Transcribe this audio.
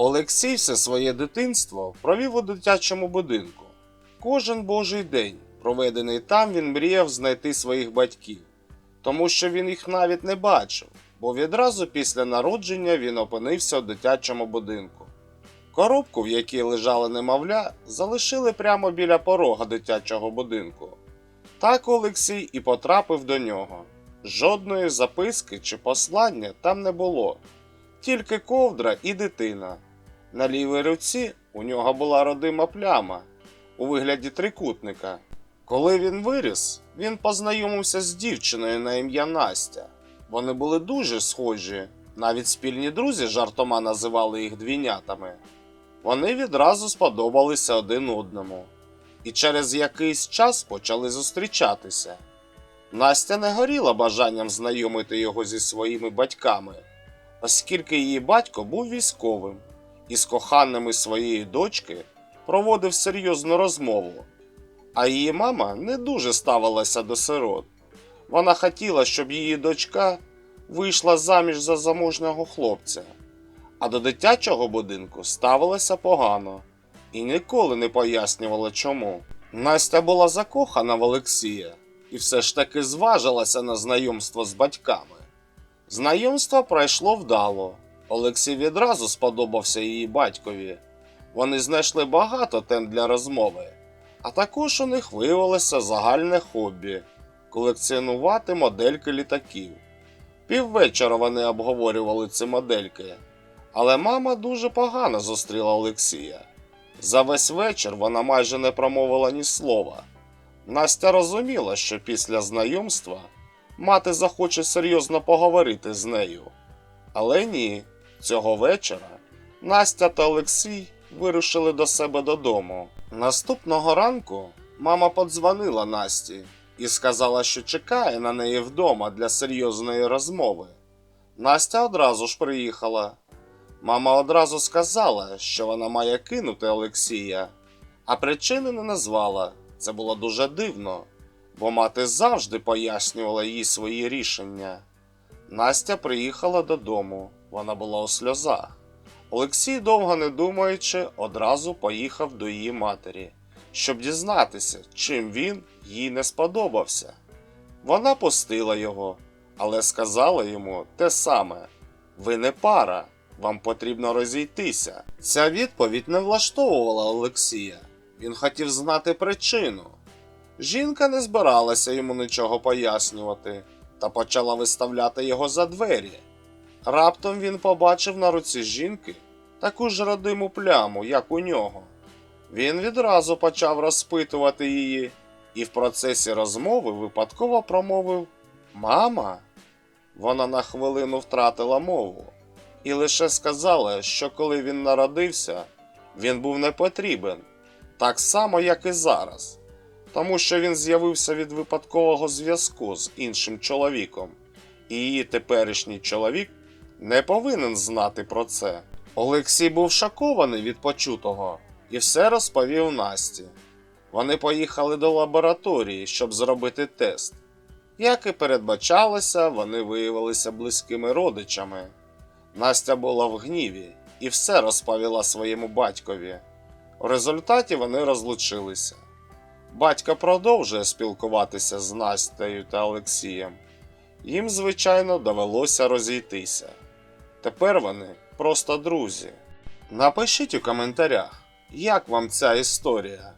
Олексій все своє дитинство провів у дитячому будинку. Кожен божий день, проведений там, він мріяв знайти своїх батьків, тому що він їх навіть не бачив, бо відразу після народження він опинився у дитячому будинку. Коробку, в якій лежали немовля, залишили прямо біля порога дитячого будинку. Так Олексій і потрапив до нього. Жодної записки чи послання там не було, тільки ковдра і дитина. На лівій руці у нього була родима пляма у вигляді трикутника. Коли він виріс, він познайомився з дівчиною на ім'я Настя. Вони були дуже схожі, навіть спільні друзі жартома називали їх двійнятами. Вони відразу сподобалися один одному і через якийсь час почали зустрічатися. Настя не горіла бажанням знайомити його зі своїми батьками, оскільки її батько був військовим і з коханими своєї дочки проводив серйозну розмову. А її мама не дуже ставилася до сирот. Вона хотіла, щоб її дочка вийшла заміж за заможнього хлопця, а до дитячого будинку ставилася погано і ніколи не пояснювала чому. Настя була закохана в Олексія і все ж таки зважилася на знайомство з батьками. Знайомство пройшло вдало. Олексій відразу сподобався її батькові. Вони знайшли багато тем для розмови, а також у них виявилося загальне хобі колекціонувати модельки літаків. Піввечора вони обговорювали ці модельки, але мама дуже погано зустріла Олексія. За весь вечір вона майже не промовила ні слова. Настя розуміла, що після знайомства мати захоче серйозно поговорити з нею. Але ні, цього вечора Настя та Олексій вирушили до себе додому. Наступного ранку мама подзвонила Насті і сказала, що чекає на неї вдома для серйозної розмови. Настя одразу ж приїхала. Мама одразу сказала, що вона має кинути Олексія, а причини не назвала. Це було дуже дивно, бо мати завжди пояснювала їй свої рішення. Настя приїхала додому, вона була у сльозах. Олексій, довго не думаючи, одразу поїхав до її матері, щоб дізнатися, чим він їй не сподобався. Вона пустила його, але сказала йому те саме: ви не пара, вам потрібно розійтися. Ця відповідь не влаштовувала Олексія. Він хотів знати причину. Жінка не збиралася йому нічого пояснювати та почала виставляти його за двері. Раптом він побачив на руці жінки таку ж родиму пляму, як у нього. Він відразу почав розпитувати її і в процесі розмови випадково промовив Мама. Вона на хвилину втратила мову і лише сказала, що коли він народився, він був не потрібен, так само, як і зараз, тому що він з'явився від випадкового зв'язку з іншим чоловіком, і її теперішній чоловік не повинен знати про це. Олексій був шокований від почутого і все розповів Насті. Вони поїхали до лабораторії, щоб зробити тест. Як і передбачалося, вони виявилися близькими родичами. Настя була в гніві і все розповіла своєму батькові. У результаті вони розлучилися. Батько продовжує спілкуватися з Настею та Олексієм. Їм, звичайно, довелося розійтися. Тепер вони просто друзі. Напишіть у коментарях, як вам ця історія.